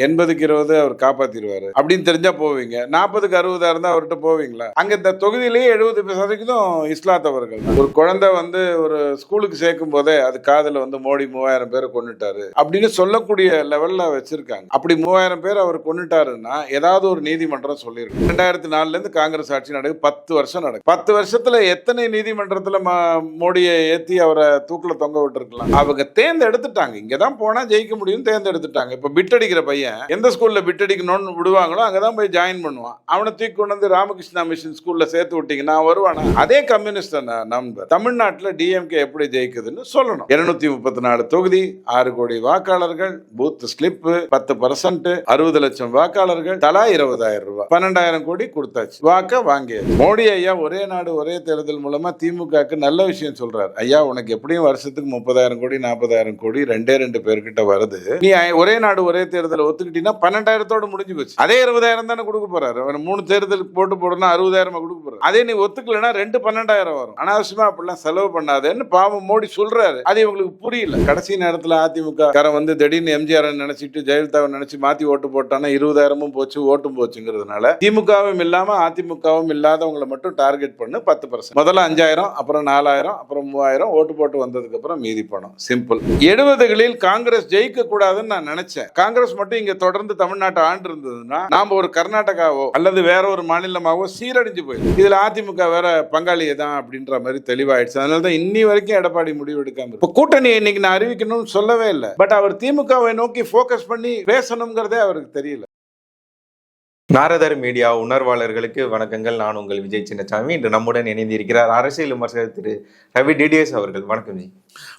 எண்பதுக்கு இருபது அவர் காப்பாத்திடுவாரு. அப்படின்னு தெரிஞ்சா போவீங்க. நாற்பதுக்கு அறுபதா இருந்தா அவர்கிட்ட போவீங்களா? அங்க இந்த தொகுதியிலேயே எழுபது சதவீதம் இஸ்லாத்தவர்கள் ஒரு குழந்தை வந்து ஒரு ஸ்கூலுக்கு சேர்க்கும் போதே அது காதல வந்து மோடி மூவாயிரம் பேரை கொண்டுட்டாரு அப்படின்னு சொல்லக்கூடிய லெவல்ல வச்சிருக்காங்க. அப்படி மூவாயிரம் பேர் அவர் கொண்டுட்டாருன்னா ஏதாவது ஒரு நீதிமன்றம் சொல்லியிருக்கு ரெண்டாயிரத்தி நாலுல இருந்து காங்கிரஸ் ஆட்சி நடக்கு பத்து வருஷம் நடக்கும் பத்து வருஷத்துல எத்தனை நீதிமன்றத்துல ம- மோடியை ஏத்தி அவரை தூக்கில தொங்க விட்டுருக்கலாம்? அவங்க தேர்ந்தெடுத்துட்டாங்க. இங்கதான் போனா ஜெயிக்க முடியும் தேர்ந்தெடுத்துட்டாங்க. இப்ப பிட் அடிக்கிற பையன் எந்த ஸ்கூல்ல பிட் அடிக்கணும்னு விடுவாங்களோ அங்கதான் போய் ஜாயின் பண்ணுவான். அவனை தூக்கி கொண்டு வந்து ராமகிருஷ்ணா மிஷன் ஸ்கூல்ல சேர்த்து விட்டீங்கன்னா வருவானா? அதே கம்யூனிஸ்ட் நண்பர். தமிழ்நாட்டுல டிஎம்கே எப்படி ஜெயிக்குதுன்னு சொல்லணும். இருநூத்தி முப்பத்தி நாலு தொகுதி ஆறு கோடி வாக்காளர்கள் பூத் ஸ்லிப் பத்து பர்சன்ட் அறுபது லட்சம் வாக்காளர்கள் தலா இருபதாயிரம் ரூபாய். பன்னெண்டாயிரம் கோடி கொடுத்தாச்சு. வாக்க வாங்கியாச்சு. மோடி ஐயா ஒரே நாடு ஒரே தேர்தல் மூலமா திமுகக்கு நல்ல விஷயம் சொல்றாரு. ஐயா உனக்கு எப்படியும் வருஷத்துக்கு முப்பதாயிரம் கோடி நாற்பதாயிரம் கோடி ரெண்டே ரெண்டு பேர்கிட்ட வருது. நீ ஒரே நாடு ஒரே தேர்தல் ஒத்துக்கிட்டீங்கன்னா பன்னெண்டாயிரத்தோட முடிஞ்சு போச்சு. அதே இருபதாயிரம் தானே கொடுக்க போறாரு. அவர் மூணு தேர்தலுக்கு போட்டு போடணும் அறுபதாயிரமா கொடுக்க போறாரு. அதே நீ ஒத்துக்கலன்னா ரெண்டு பன்னெண்டாயிரம் வரும். அனாவசியமா அப்படிலாம் செலவு பண்ணாதேன்னு பாவம் மோடி சொல்றாரு. அது இவங்களுக்கு புரியல. கடைசி நேரத்தில் அதிமுக காரன் வந்து திடீர்னு எம்ஜிஆர் நினைச்சிட்டு ஜெயலலிதாவை நினைச்சு மாத்தி ஓட்டு போட்டானா இருபதாயிரமும் போச்சு ஓட்டும் போச்சுங்கிறதுனால திமுகவும் இல்லாம அதிமுகவும் இல்லாதவங்களை மட்டும் டார்கெட் பண்ணு பத்து பர்சன்ட் முதல்ல அஞ்சாயிரம் அப்புறம் நாலாயிரம் அப்புறம் மூவாயிரம் ஓட்டு போட்டு வந்ததுக்கு அப்புறம் மீதி பணம். சிம்பிள். எழுபதுகளில் காங்கிரஸ் ஜெயிக்க கூடாதுன்னு நான் நினைச்சேன். காங்கிரஸ் மட்டும் இங்க தொடர்ந்து தமிழ்நாட்டை ஆண்டு இருந்ததுன்னா நாம ஒரு கர்நாடகாவோ அல்லது வேற ஒரு மாநிலமாவோ சீரழிஞ்சு போயிடும். இதுல அதிமுக வேற பங்காளியே தான் அப்படின்ற மாதிரி தெளிவாயிடுச்சு. அதனால தான் இன்னி வரைக்கும் எடப்பாடி முடிவு எடுக்காம. இப்ப கூட்டணி இன்னைக்கு நான் அறிவிக்கணும்னு சொல்லவே இல்லை. பட் அவர் திமுகவை நோக்கி ஃபோக்கஸ் பண்ணி பேசணுங்கிறதே அவருக்கு தெரியல. நாரதர் மீடியா உணர்வாளர்களுக்கு வணக்கங்கள். நான் உங்கள் விஜய் சின்னசாமி. இன்று நம்முடன் இணைந்திருக்கிறார் அரசியல் விமர்சகர் திரு ரவி டிடிஎஸ் அவர்கள். வணக்கம் ஜி.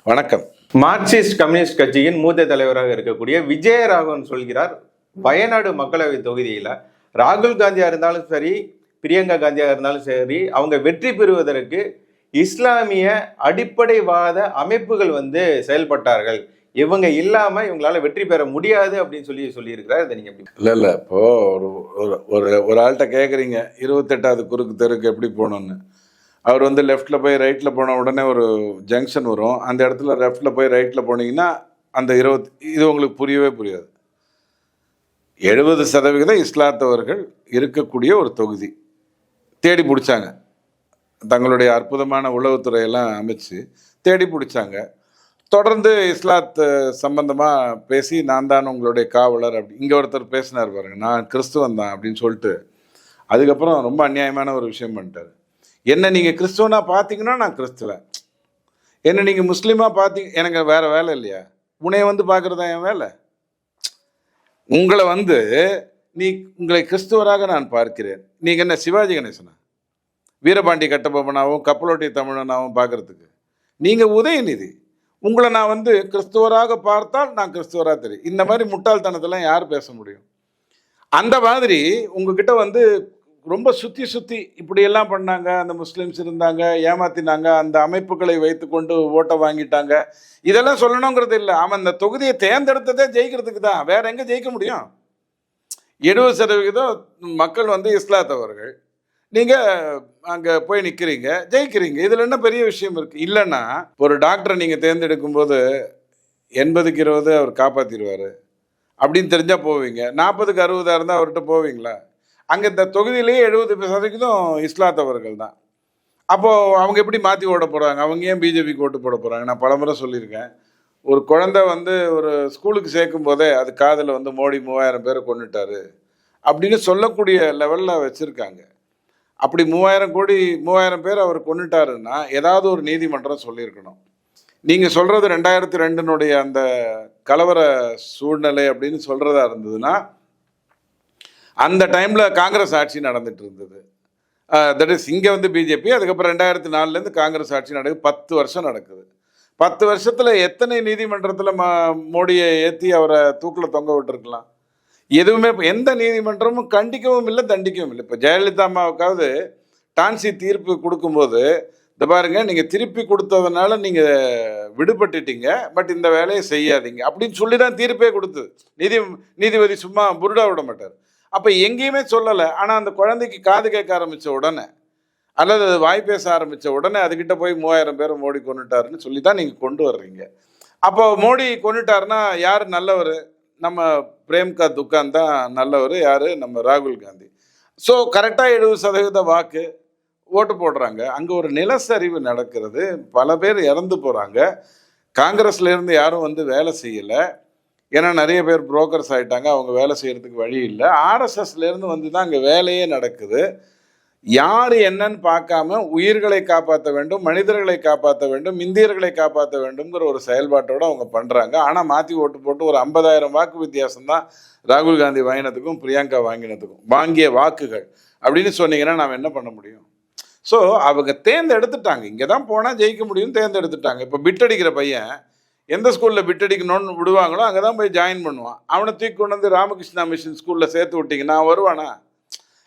வணக்கம். மார்க்சிஸ்ட் கம்யூனிஸ்ட் கட்சியின் மூத்த தலைவராக இருக்கக்கூடிய விஜயராகவன் சொல்கிறார் வயநாடு மக்களவை தொகுதியில் ராகுல் காந்தியாக இருந்தாலும் சரி பிரியங்கா காந்தியாக இருந்தாலும் சரி அவங்க வெற்றி பெறுவதற்கு இஸ்லாமிய அடிப்படைவாத அமைப்புகள் வந்து செயல்பட்டார்கள். இவங்க இல்லாம இவங்களால வெற்றி பெற முடியாது அப்படின்னு சொல்லி சொல்லியிருக்கிறார். இதை நீங்க இல்ல இல்ல. இப்போ ஒரு ஒரு- ஒரு ஒரு ஆள்கிட்ட கேக்குறீங்க இருபத்தெட்டாவது குறுக்கு தெருக்கு எப்படி போகணும்னு. அவர் வந்து லெஃப்டில் போய் ரைட்டில் போன உடனே ஒரு ஜங்ஷன் வரும். அந்த இடத்துல லெஃப்டில் போய் ரைட்டில் போனீங்கன்னா அந்த இருபத்தி இது உங்களுக்கு புரியவே புரியாது. எழுபது சதவிகிதம் இஸ்லாத்தவர்கள் இருக்கக்கூடிய ஒரு தொகுதி. தேடி பிடிச்சாங்க. தங்களுடைய அற்புதமான உளவுத்துறையெல்லாம் அமைச்சு தேடி பிடிச்சாங்க. தொடர்ந்து இஸ்லாத் சம்பந்தமாக பேசி நான் தான் உங்களுடைய காவலர் அப்படி இங்கே ஒருத்தர் பேசினார் பாருங்க நான் கிறிஸ்துவன் தான் அப்படின்னு சொல்லிட்டு அதுக்கப்புறம் ரொம்ப அநியாயமான ஒரு விஷயம் பண்ணிட்டார். என்ன நீங்கள் கிறிஸ்துவனாக பார்த்தீங்கன்னா நான் கிறிஸ்துவ. என்ன நீங்கள் முஸ்லீமாக பார்த்தீங்க எனக்கு வேறு வேலை இல்லையா? உன்னைய வந்து பார்க்குறது என் வேலை? உங்களை வந்து நீ உங்களை கிறிஸ்துவராக நான் பார்க்கிறேன். நீங்கள் என்ன சிவாஜி கணேசனா? வீரபாண்டி கட்டபொம்மனாகவும் கப்பலோட்டி தமிழனாவும் பார்க்குறதுக்கு நீங்கள் உதயநிதி. உங்களை நான் வந்து கிறிஸ்துவராக பார்த்தால் நான் கிறிஸ்துவராக தெரியும். இந்த மாதிரி முட்டாள்தனத்தெல்லாம் யார் பேச முடியும்? அந்த மாதிரி உங்ககிட்ட வந்து ரொம்ப சுற்றி சுற்றி இப்படியெல்லாம் பண்ணாங்க. அந்த முஸ்லீம்ஸ் இருந்தாங்க ஏமாத்தினாங்க அந்த அமைப்புகளை வைத்துக்கொண்டு ஓட்டை வாங்கிட்டாங்க. இதெல்லாம் சொல்லணுங்கிறது இல்லை. அவன் அந்த தொகுதியை தேர்ந்தெடுத்ததே ஜெயிக்கிறதுக்கு தான். வேற எங்கே ஜெயிக்க முடியும்? எழுபது சதவிகிதம் மக்கள் வந்து இஸ்லாத்தவர்கள் நீங்கள் அங்கே போய் நிற்கிறீங்க ஜெயிக்கிறீங்க. இதில் என்ன பெரிய விஷயம் இருக்குது இல்லைன்னா ஒரு டாக்டரை நீங்கள் தேர்ந்தெடுக்கும் போது எண்பதுக்கு இருபது அவர் காப்பாற்றிடுவார் அப்படின்னு தெரிஞ்சால் போவீங்க. நாற்பதுக்கு அறுபதாக இருந்தால் அவர்கிட்ட போவீங்களா? அங்கே இந்த தொகுதியிலேயே எழுபது சதவீதம் இஸ்லாத்தவர்கள் தான். அப்போது அவங்க எப்படி மாற்றி ஓட போகிறாங்க அவங்க ஏன் பிஜேபிக்கு ஓட்டு போட போகிறாங்க நான் பலமுறை சொல்லியிருக்கேன். ஒரு குழந்தை வந்து ஒரு ஸ்கூலுக்கு சேர்க்கும் போதே அது காதில் வந்து மோடி மூவாயிரம் பேரை கொண்டுட்டாரு அப்படின்னு சொல்லக்கூடிய லெவலில் வச்சுருக்காங்க. அப்படி மூவாயிரம் கோடி மூவாயிரம் பேர் அவர் கொண்டுட்டாருன்னா ஏதாவது ஒரு நீதிமன்றம் சொல்லியிருக்கணும். நீங்கள் சொல்கிறது ரெண்டாயிரத்தி ரெண்டினுடைய அந்த கலவர சூழ்நிலை அப்படின்னு சொல்கிறதா இருந்ததுன்னா அந்த டைமில் காங்கிரஸ் ஆட்சி நடந்துட்டு இருந்தது. தட் இஸ் இங்கே வந்து பிஜேபி அதுக்கப்புறம் ரெண்டாயிரத்தி நாலுலேருந்து காங்கிரஸ் ஆட்சி நடக்குது. பத்து வருஷம் நடக்குது. பத்து வருஷத்தில் எத்தனை நீதிமன்றத்தில் ம மோடியை ஏற்றி அவரை தூக்கில் தொங்க விட்டுருக்கலாம்? எதுவுமே எந்த நீதிமன்றமும் கண்டிக்கவும் இல்லை தண்டிக்கவும் இல்லை. இப்போ ஜெயலலிதா அம்மாவுக்காவது டான்சி தீர்ப்பு கொடுக்கும்போது இந்த பாருங்க நீங்கள் திருப்பி கொடுத்ததுனால நீங்கள் விடுபட்டுட்டீங்க பட் இந்த வேலையை செய்யாதீங்க அப்படின்னு சொல்லி தான் தீர்ப்பே கொடுத்தது. நீதி நீதிபதி சும்மா புருடா விட மாட்டார். அப்போ எங்கேயுமே சொல்லலை. ஆனால் அந்த குழந்தைக்கு காது கேட்க ஆரம்பித்த உடனே அல்லது அது வாய் பேச ஆரம்பித்த உடனே அதுக்கிட்ட போய் மூவாயிரம் பேர் மோடி கொண்டுட்டாருன்னு சொல்லி தான் நீங்கள் கொண்டு வர்றீங்க. அப்போ மோடி கொண்டுட்டாருன்னா யார் நல்லவர்? நம்ம பிரேம்கா துக்கான் தான் நல்லவர் யார்? நம்ம ராகுல் காந்தி. ஸோ கரெக்டாக எழுபது சதவீத வாக்கு ஓட்டு போடுறாங்க. அங்கே ஒரு நிலச்சரிவு நடக்கிறது. பல பேர் இறந்து போகிறாங்க காங்கிரஸ்லேருந்து யாரும் வந்து வேலை செய்யலை. ஏன்னா நிறைய பேர் புரோக்கர்ஸ் ஆகிட்டாங்க அவங்க வேலை செய்கிறதுக்கு வழி இல்லை. ஆர்எஸ்எஸ்லேருந்து வந்து தான் அங்கே வேலையே நடக்குது. யார் என்னன்னு பார்க்காம உயிர்களை காப்பாற்ற வேண்டும் மனிதர்களை காப்பாற்ற வேண்டும் இந்தியர்களை காப்பாற்ற வேண்டும்ங்கிற ஒரு செயல்பாட்டோடு அவங்க பண்ணுறாங்க ஆனால் மாற்றி ஓட்டு போட்டு ஒரு ஐம்பதாயிரம் வாக்கு வித்தியாசம் தான் ராகுல் காந்தி வாங்கினதுக்கும் பிரியங்கா வாங்கினதுக்கும். வாங்கிய வாக்குகள். அப்படின்னு சொன்னீங்கன்னா நாம் என்ன பண்ண முடியும்? ஸோ அவங்க தேர்ந்தெடுத்துட்டாங்க. இங்கே தான் போனால் ஜெயிக்க முடியும்னு தேர்ந்தெடுத்துட்டாங்க. இப்போ பிட் அடிக்கிற பையன் எந்த ஸ்கூலில் பிட் அடிக்கணும்னு விடுவாங்களோ அங்கே தான் போய் ஜாயின் பண்ணுவான். அவனை தூக்கி கொண்டு வந்து ராமகிருஷ்ணா மிஷன் ஸ்கூலில் சேர்த்து விட்டிங்கன்னா வருவானா?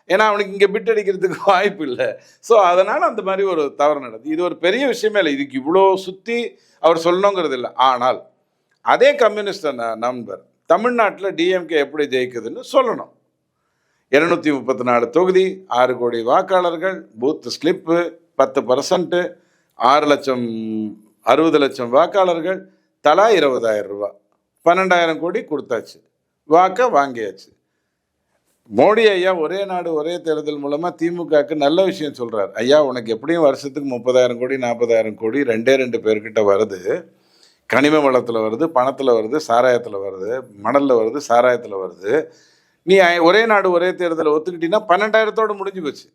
ஏன்னா அவனுக்கு இங்கே பிட் அடிக்கிறதுக்கு வாய்ப்பு இல்லை. ஸோ அதனால் அந்த மாதிரி ஒரு தவறு நடக்குது இது ஒரு பெரிய விஷயமே இல்லை. இதுக்கு இவ்வளோ சுற்றி அவர் சொல்லணுங்கிறது இல்லை. ஆனால் அதே கம்யூனிஸ்ட் நண்பர் தமிழ்நாட்டில் டிஎம்கே எப்படி ஜெயிக்குதுன்னு சொல்லணும். இருநூத்தி முப்பத்தி நாலு தொகுதி ஆறு கோடி வாக்காளர்கள் பூத்து ஸ்லிப்பு பத்து பர்சன்ட்டு ஆறு லட்சம் அறுபது லட்சம் வாக்காளர்கள் தலா இருபதாயிரம் ரூபா. பன்னெண்டாயிரம் கோடி கொடுத்தாச்சு. வாக்க வாங்கியாச்சு. மோடி ஐயா ஒரே நாடு ஒரே தேர்தல் மூலமாக திமுகவுக்கு நல்ல விஷயம் சொல்கிறார் ஐயா உனக்கு எப்படியும் வருஷத்துக்கு முப்பதாயிரம் கோடி நாற்பதாயிரம் கோடி ரெண்டே ரெண்டு பேர்கிட்ட வருது. கனிம வளத்தில் வருது பணத்தில் வருது சாராயத்தில் வருது மணலில் வருது சாராயத்தில் வருது. நீ ஐ- ஒரே நாடு ஒரே தேர்தலை ஒத்துக்கிட்டீங்கன்னா பன்னெண்டாயிரத்தோடு முடிஞ்சு போச்சு.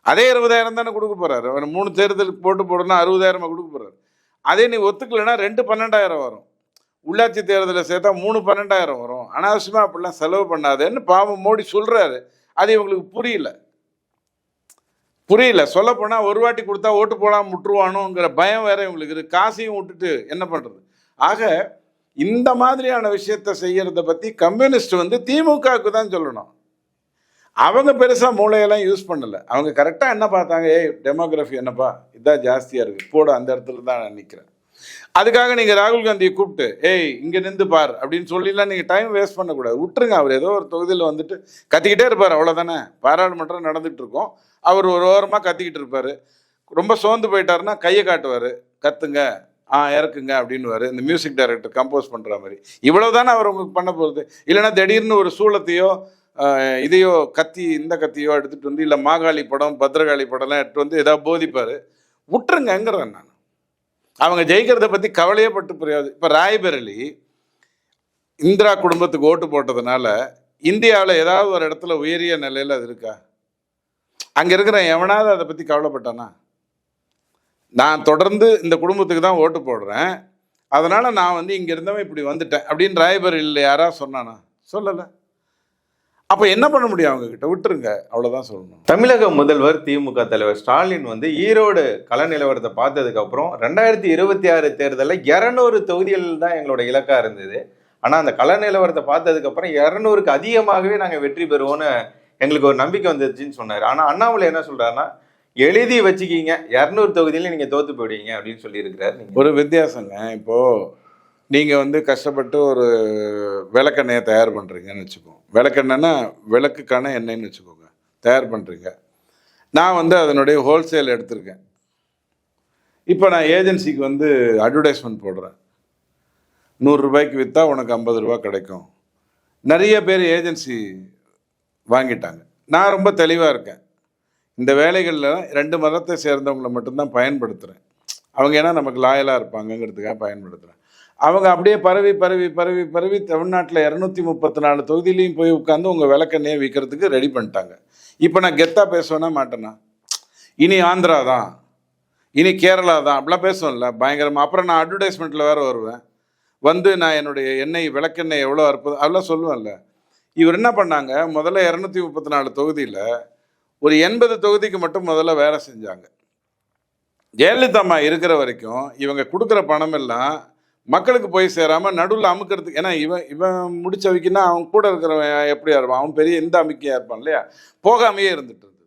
அதே இருபதாயிரம் தானே கொடுக்க போகிறாரு அவர் மூணு தேர்தலுக்கு போட்டு போடணும் அறுபதாயிரமா கொடுக்க போகிறாரு அதே நீ ஒத்துக்கலைன்னா ரெண்டு பன்னெண்டாயிரம் வரும். உள்ளாட்சி தேர்தலில் சேர்த்தா மூணு பன்னெண்டாயிரம் வரும். அனாவசியமாக அப்படிலாம் செலவு பண்ணாதேன்னு பாவம் மோடி சொல்கிறாரு அது இவங்களுக்கு புரியல. புரியல. சொல்லப்போனால் ஒரு வாட்டி கொடுத்தா ஓட்டு போகலாம் விட்டுருவானோங்கிற பயம் வேற இவங்களுக்கு இருக்குது காசையும் விட்டுட்டு என்ன பண்ணுறது ஆக இந்த மாதிரியான விஷயத்த செய்கிறத பற்றி கம்யூனிஸ்ட் வந்து திமுகவுக்கு தான் சொல்லணும். அவங்க பெருசாக மூளையெல்லாம் யூஸ் பண்ணலை. அவங்க கரெக்டாக என்ன பார்த்தாங்க ஏய் டெமோகிராஃபி என்னப்பா? இதான் ஜாஸ்தியாக இருக்குது போட அந்த இடத்துல தான் நான் நிற்கிறேன் அதுக்காக நீங்கள் ராகுல் காந்தியை கூப்பிட்டு ஏய் இங்கே நின்று பார். அப்படின்னு சொல்லிலாம் நீங்கள் டைம் வேஸ்ட் பண்ணக்கூடாது. விட்டுருங்க அவர் ஏதோ ஒரு தொகுதியில் வந்துட்டு கத்திக்கிட்டே இருப்பார் அவ்வளோதானே பாராளுமன்றம் நடந்துகிட்டு இருக்கோம். அவர் ஒரு ஓரமாக கத்திக்கிட்டு இருப்பார். ரொம்ப சோர்ந்து போயிட்டாருன்னா கையை காட்டுவார். கத்துங்க ஆ இறக்குங்க அப்படின்னுவாரு. இந்த மியூசிக் டைரக்டர் கம்போஸ் பண்ணுற மாதிரி. இவ்வளோ தானே அவர் உங்களுக்கு பண்ண போகிறது இல்லைன்னா திடீர்னு ஒரு சூளத்தையோ இதையோ கத்தி இந்த கத்தியோ எடுத்துட்டு வந்து இல்லை மாகாளி படம் பத்ரகாளி படம்லாம் எடுத்துகிட்டு வந்து ஏதாவது போதிப்பார். விட்டுருங்கங்கிறேன் நான். அவங்க ஜெயிக்கிறத பற்றி கவலையே பட்டு புரியாது. இப்போ ராய்பரலி இந்திரா குடும்பத்துக்கு ஓட்டு போட்டதுனால இந்தியாவில் ஏதாவது ஒரு இடத்துல உயரிய நிலையில அது இருக்கா? அங்கே இருக்கிற எவனாவது அதை பற்றி கவலைப்பட்டானா? நான் தொடர்ந்து இந்த குடும்பத்துக்கு தான் ஓட்டு போடுறேன். அதனால் நான் வந்து இங்கே இருந்தவன் இப்படி வந்துட்டேன் அப்படின்னு ராய்பரலியில் யாராவது சொன்னானா? சொல்லலை. அப்போ என்ன பண்ண முடியும் அவங்க கிட்ட விட்டுருங்க. அவ்வளோதான் சொல்லணும். தமிழக முதல்வர் திமுக தலைவர் ஸ்டாலின் வந்து ஈரோடு கள நிலவரத்தை பார்த்ததுக்கு அப்புறம் ரெண்டாயிரத்தி இருபத்தி ஆறு தேர்தலில் இரநூறு தொகுதிகள் தான் எங்களோட இலக்கா இருந்தது. ஆனா அந்த கள நிலவரத்தை பார்த்ததுக்கு அப்புறம் இரநூறுக்கு அதிகமாகவே நாங்க வெற்றி பெறுவோம்னு எங்களுக்கு ஒரு நம்பிக்கை வந்துருச்சுன்னு சொன்னாரு. ஆனா அண்ணாமலை என்ன சொல்றாருன்னா எழுதி வச்சுக்கிங்க. இரநூறு தொகுதியில நீங்க தோத்து போயிடுவீங்க அப்படின்னு சொல்லி இருக்கிறாரு நீங்க. ஒரு வித்தியாசங்க. இப்போ நீங்கள் வந்து கஷ்டப்பட்டு ஒரு விளக்கெண்ணெயை தயார் பண்ணுறீங்கன்னு வச்சுக்கோங்க. விளக்கெண்ணெய்னா விளக்குக்கான எண்ணெய்ன்னு வச்சுக்கோங்க. தயார் பண்ணுறீங்க நான் வந்து அதனுடைய ஹோல்சேல் எடுத்திருக்கேன். இப்போ நான் ஏஜென்சிக்கு வந்து அட்வர்டைஸ்மெண்ட் போடுறேன். நூறுரூபாய்க்கு விற்றா உனக்கு ஐம்பது ரூபா கிடைக்கும். நிறைய பேர் ஏஜென்சி வாங்கிட்டாங்க. நான் ரொம்ப தெளிவாக இருக்கேன். இந்த வேலைகளில் ரெண்டு மதத்தை சேர்ந்தவங்களை மட்டும்தான் பயன்படுத்துகிறேன் அவங்க ஏன்னா நமக்கு லாயலாக இருப்பாங்கங்கிறதுக்காக பயன்படுத்துகிறேன் அவங்க அப்படியே பரவி பரவி பரவி பரவி தமிழ்நாட்டில் இரநூத்தி முப்பத்தி நாலு தொகுதியிலையும் போய் உட்காந்து உங்கள் விளக்கெண்ணெயை விற்கிறதுக்கு ரெடி பண்ணிட்டாங்க. இப்போ நான் கெத்தாக பேசுவேன்னா மாட்டேனா? இனி ஆந்திரா தான். இனி கேரளா தான். அப்படிலாம் பேசுவேன்ல பயங்கரமாக அப்புறம் நான் அட்வர்டைஸ்மெண்ட்டில் வேறு வருவேன். வந்து நான் என்னுடைய எண்ணெய் விளக்கெண்ணெய் எவ்வளோ அற்புதம் அதெல்லாம் சொல்லுவேன்ல. இவர் என்ன பண்ணாங்க? முதல்ல இரநூத்தி முப்பத்தி நாலு தொகுதியில் ஒரு எண்பது தொகுதிக்கு மட்டும் முதல்ல வேலை செஞ்சாங்க. ஜெயலலிதா அம்மா இருக்கிற வரைக்கும் இவங்க கொடுக்குற பணம் எல்லாம் மக்களுக்கு போய் சேராமல் நடுவில் அமுக்கிறதுக்கு ஏன்னா இவன் இவன் முடிச்ச வைக்கினா அவன் கூட இருக்கிறவன் எப்படியா இருப்பான்? அவன் பெரிய எந்த அமைக்கையாக இருப்பான் இல்லையா? போகாமையே இருந்துட்டு இருந்தது.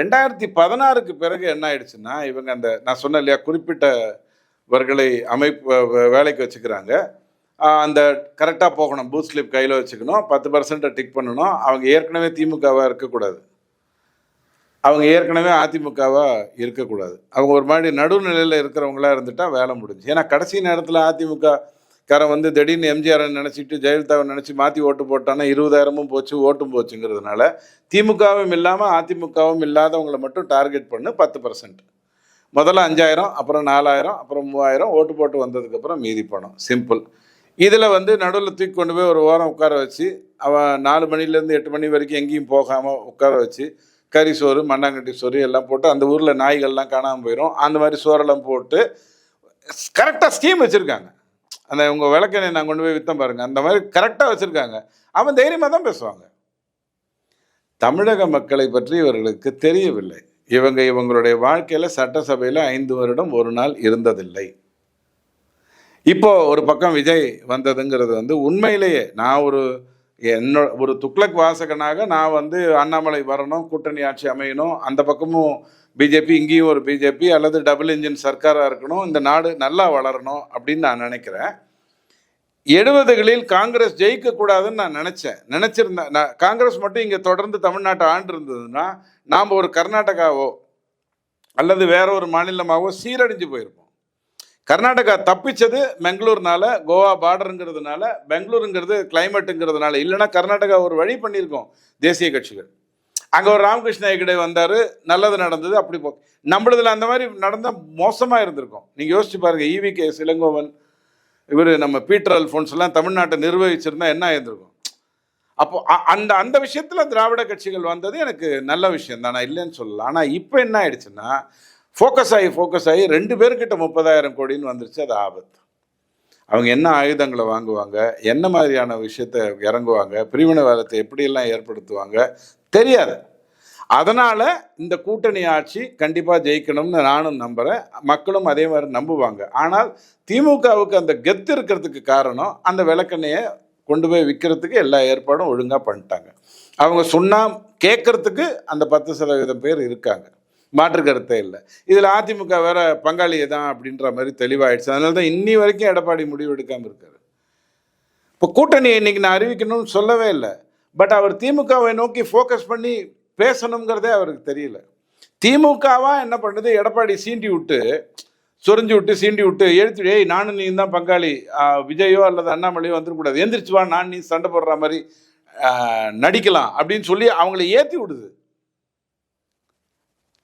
ரெண்டாயிரத்தி பதினாறுக்கு பிறகு என்ன ஆயிடுச்சுன்னா இவங்க அந்த நான் சொன்னேன் இல்லையா குறிப்பிட்டவர்களை அமைப்பு வேலைக்கு வச்சுக்கிறாங்க. அந்த கரெக்டாக போகணும் பூத் ஸ்லிப் கையில் வச்சுக்கணும் பத்து பர்சன்ட்டை டிக் பண்ணணும். அவங்க ஏற்கனவே திமுகவாக இருக்கக்கூடாது. அவங்க ஏற்கனவே அதிமுகவாக இருக்கக்கூடாது. அவங்க ஒரு மாதிரி நடுநிலையில் இருக்கிறவங்களா இருந்துட்டால் வேலை முடிஞ்சு. ஏன்னா கடைசி நேரத்தில் அதிமுக காரன் வந்து திடீர்னு எம்ஜிஆரை நினச்சிட்டு ஜெயலலிதாவை நினச்சி மாற்றி ஓட்டு போட்டான்னா இருபதாயிரமும் போச்சு ஓட்டும் போச்சுங்கிறதுனால திமுகவும் இல்லாமல் அதிமுகவும் இல்லாதவங்களை மட்டும் டார்கெட் பண்ணு பத்து பர்சன்ட் முதல்ல அஞ்சாயிரம் அப்புறம் நாலாயிரம் அப்புறம் மூவாயிரம் ஓட்டு போட்டு வந்ததுக்கப்புறம் மீதி பணம். சிம்பிள் இதில் வந்து நடுவில் தூக்கி கொண்டு போய் ஒரு ஓரம் உட்கார வச்சு அவன் நாலு மணிலேருந்து எட்டு மணி வரைக்கும் எங்கேயும் போகாமல் உட்கார வச்சு கறி சோறு மண்ணாங்கட்டி சோறு எல்லாம் போட்டு அந்த ஊரில் நாய்கள்லாம் காணாமல் போயிடும் அந்த மாதிரி சோறெல்லாம் போட்டு கரெக்டாக ஸ்கீம் வச்சுருக்காங்க. அந்த உங்கள் விளக்கெண்ணை நான் கொண்டு போய் வித்தம் பாருங்கள் அந்த மாதிரி கரெக்டாக வச்சுருக்காங்க. அவன் தைரியமாக தான் பேசுவாங்க. தமிழக மக்களை பற்றி இவர்களுக்கு தெரியவில்லை. இவங்க இவங்களுடைய வாழ்க்கையில் சட்டசபையில் ஐந்து வருடம் ஒரு நாள் இருந்ததில்லை. இப்போ ஒரு பக்கம் விஜய் வந்ததுங்கிறது வந்து உண்மையிலேயே நான் ஒரு என்னோட ஒரு துக்ளக் வாசகனாக நான் வந்து அண்ணாமலை வரணும் கூட்டணி ஆட்சி அமையணும் அந்த பக்கமும் பிஜேபி இங்கேயும் ஒரு பிஜேபி அல்லது டபுள் இன்ஜின் சர்க்காராக இருக்கணும் இந்த நாடு நல்லா வளரணும் அப்படின்னு நான் நினைக்கிறேன். எழுபதுகளில் காங்கிரஸ் ஜெயிக்கக்கூடாதுன்னு நான் நினச்சேன். நினச்சிருந்தேன் நான் காங்கிரஸ் மட்டும் இங்கே தொடர்ந்து தமிழ்நாட்டை ஆண்டு இருந்ததுன்னா நாம் ஒரு கர்நாடகாவோ அல்லது வேற ஒரு மாநிலமாகவோ சீரழிஞ்சு போயிருப்போம். கர்நாடகா தப்பிச்சது பெங்களூர்னால கோவா பார்டருங்கிறதுனால பெங்களூருங்கிறது கிளைமேட்டுங்கிறதுனால இல்லைன்னா கர்நாடகா ஒரு வழி பண்ணியிருக்கோம் தேசிய கட்சிகள். அங்கே ஒரு ராமகிருஷ்ண ஐயக்கடை வந்தார் நல்லது நடந்தது அப்படி போ நம்மளதில் அந்த மாதிரி நடந்தால் மோசமாக இருந்திருக்கும். நீங்கள் யோசிச்சு பாருங்கள் ஈவி கே சிலங்கோவன் இவர் நம்ம பீட்டர் அல்ஃபோன்ஸ் எல்லாம் தமிழ்நாட்டை நிர்வகிச்சிருந்தா என்ன ஆயிருந்திருக்கும்? அப்போ அ- அந்த அந்த விஷயத்தில் திராவிட கட்சிகள் வந்தது எனக்கு நல்ல விஷயம் தான் நான் இல்லைன்னு சொல்லலாம் ஆனால் இப்போ என்ன ஆயிடுச்சுன்னா ஃபோக்கஸ் ஆகி ஃபோக்கஸ் ஆகி ரெண்டு பேர்கிட்ட முப்பதாயிரம் கோடின்னு வந்துருச்சு அது ஆபத்து. அவங்க என்ன ஆயுதங்களை வாங்குவாங்க என்ன மாதிரியான விஷயத்தை இறங்குவாங்க பிரிவினைவாதத்தை எப்படியெல்லாம் ஏற்படுத்துவாங்க தெரியாது. அதனால் இந்த கூட்டணி ஆட்சி கண்டிப்பாக ஜெயிக்கணும்னு நானும் நம்புகிறேன் மக்களும் அதே மாதிரி நம்புவாங்க. ஆனால் திமுகவுக்கு அந்த கெத்து இருக்கிறதுக்கு காரணம் அந்த விளக்கெண்ணையை கொண்டு போய் விற்கிறதுக்கு எல்லா ஏற்பாடும் ஒழுங்காக பண்ணிட்டாங்க. அவங்க சொன்னால் கேட்கறதுக்கு அந்த பத்து சதவீதம் பேர் இருக்காங்க. மாற்று கருத்தே இல்லை. இதில் அதிமுக வேற பங்காளியே தான் அப்படின்ற மாதிரி தெளிவாயிடுச்சு. அதனால தான் இன்னி வரைக்கும் எடப்பாடி முடிவு எடுக்காமல் இருக்காரு. இப்போ கூட்டணி இன்னைக்கு நான் அறிவிக்கணும்னு சொல்லவே இல்லை. பட் அவர் திமுகவை நோக்கி ஃபோக்கஸ் பண்ணி பேசணுங்கிறதே அவருக்கு தெரியல. திமுகவா என்ன பண்ணுது? எடப்பாடி சீண்டி விட்டு சொரிஞ்சு விட்டு சீண்டி விட்டு எழுத்து ஏய் நானும் நீ தான் பங்காளி. விஜயோ அல்லது அண்ணாமலையோ வந்துடக்கூடாது எந்திரிச்சு வா நான் நீ சண்டை போடுற மாதிரி நடிக்கலாம். அப்படின்னு சொல்லி அவங்கள ஏற்றி விடுது.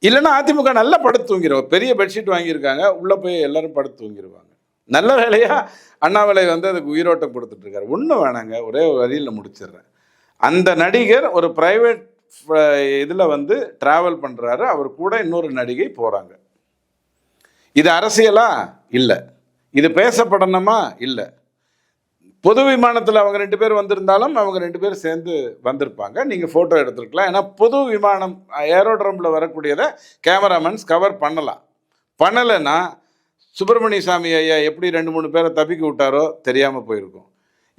இல்லைன்னா அதிமுக நல்லா படுத்து தூங்கிடுவோம் பெரிய பெட்ஷீட் வாங்கியிருக்காங்க. உள்ளே போய் எல்லாரும் படுத்து தூங்கிடுவாங்க நல்ல வேலையாக அண்ணாமலை வந்து அதுக்கு உயிரோட்டம் கொடுத்துட்ருக்காரு ஒன்றும் வேணாங்க. ஒரே வழியில் முடிச்சிடுறேன். அந்த நடிகர் ஒரு ப்ரைவேட் இதில் வந்து ட்ராவல் பண்ணுறாரு அவர் கூட இன்னொரு நடிகை போகிறாங்க இது அரசியலா? இல்லை. இது பேசப்படணுமா? இல்லை. பொது விமானத்தில் அவங்க ரெண்டு பேர் வந்திருந்தாலும் அவங்க ரெண்டு பேர் சேர்ந்து வந்திருப்பாங்க. நீங்கள் ஃபோட்டோ எடுத்துருக்கலாம். ஏன்னா பொது விமானம் ஏரோட்ரமில் வரக்கூடியதை கேமராமேன்ஸ் கவர் பண்ணலாம் பண்ணலைன்னா சுப்பிரமணிய சாமி ஐயா எப்படி ரெண்டு மூணு பேரை தப்பிக்க விட்டாரோ தெரியாமல் போயிருக்கும்.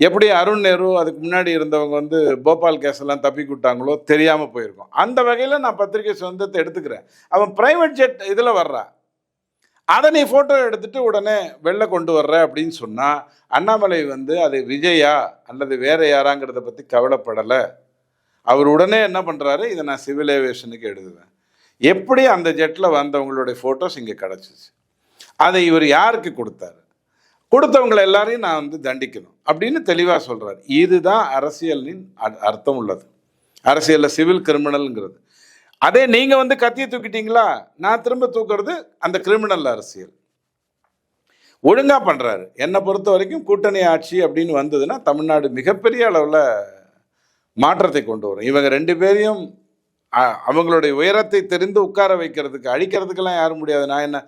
எப்படி அருண் நேரு அதுக்கு முன்னாடி இருந்தவங்க வந்து போபால் கேஸ் எல்லாம் தப்பிக்க விட்டாங்களோ தெரியாமல் போயிருக்கும். அந்த வகையில் நான் பத்திரிகை சொந்தத்தை எடுத்துக்கிறேன். அவன் ப்ரைவேட் ஜெட் இதில் வர்றா. அதை நீ ஃபோட்டோ எடுத்துட்டு உடனே வெளில கொண்டு வர்ற அப்படின்னு சொன்னால் அண்ணாமலை வந்து அது விஜயா அல்லது வேற யாராங்கிறத பற்றி கவலைப்படலை. அவர் உடனே என்ன பண்ணுறாரு இதை நான் சிவில் ஏவியேஷனுக்கு எழுதுவேன். எப்படி அந்த ஜெட்டில் வந்தவங்களுடைய ஃபோட்டோஸ் இங்கே கிடச்சிச்சு? அதை இவர் யாருக்கு கொடுத்தாரு? கொடுத்தவங்களை எல்லாரையும் நான் வந்து தண்டிக்கணும் அப்படின்னு தெளிவாக சொல்கிறார் இதுதான் அரசியலின் அ- அர்த்தம் உள்ளது. அரசியலில் சிவில் கிரிமினலுங்கிறது அதே நீங்கள் வந்து கத்தியை தூக்கிட்டீங்களா? நான் திரும்ப தூக்குறது அந்த கிரிமினல் அரசியல். ஒழுங்காக பண்ணுறாரு என்னை பொறுத்த வரைக்கும் கூட்டணி ஆட்சி அப்படின்னு வந்ததுன்னா தமிழ்நாடு மிகப்பெரிய அளவில் மாற்றத்தை கொண்டு வரும். இவங்க ரெண்டு பேரையும் அவங்களுடைய உயரத்தை தெரிந்து உட்கார வைக்கிறதுக்கு அழிக்கிறதுக்கெல்லாம் யாரும் முடியாது. நான் என்ன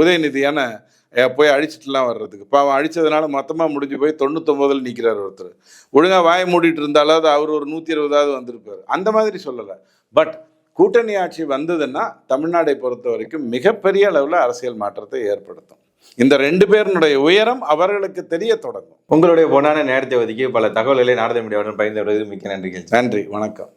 உதயநிதியான போய் அழிச்சிட்டுலாம் வர்றதுக்கு. பாவம் அழிச்சதுனால மொத்தமாக முடிஞ்சு போய் தொண்ணூத்தொம்போதில் நிற்கிறார் ஒருத்தர். ஒழுங்காக வாயை மூடிட்டு இருந்தாலாவது அவர் ஒரு நூற்றி இருபதாவது வந்திருப்பார். அந்த மாதிரி சொல்லலை. பட் கூட்டணி ஆட்சி வந்ததுன்னா தமிழ்நாடை பொறுத்த வரைக்கும் மிகப்பெரிய அளவில் அரசியல் மாற்றத்தை ஏற்படுத்தும். இந்த ரெண்டு பேரினுடைய உயரம் அவர்களுக்கு தெரிய தொடங்கும். உங்களுடைய பொன்னான நேரத்தை ஒதுக்கி பல தகவல்களை நாரத மீடியாவுடன் பகிர்ந்து வருவது மிக்க நன்றிகள். நன்றி. வணக்கம்.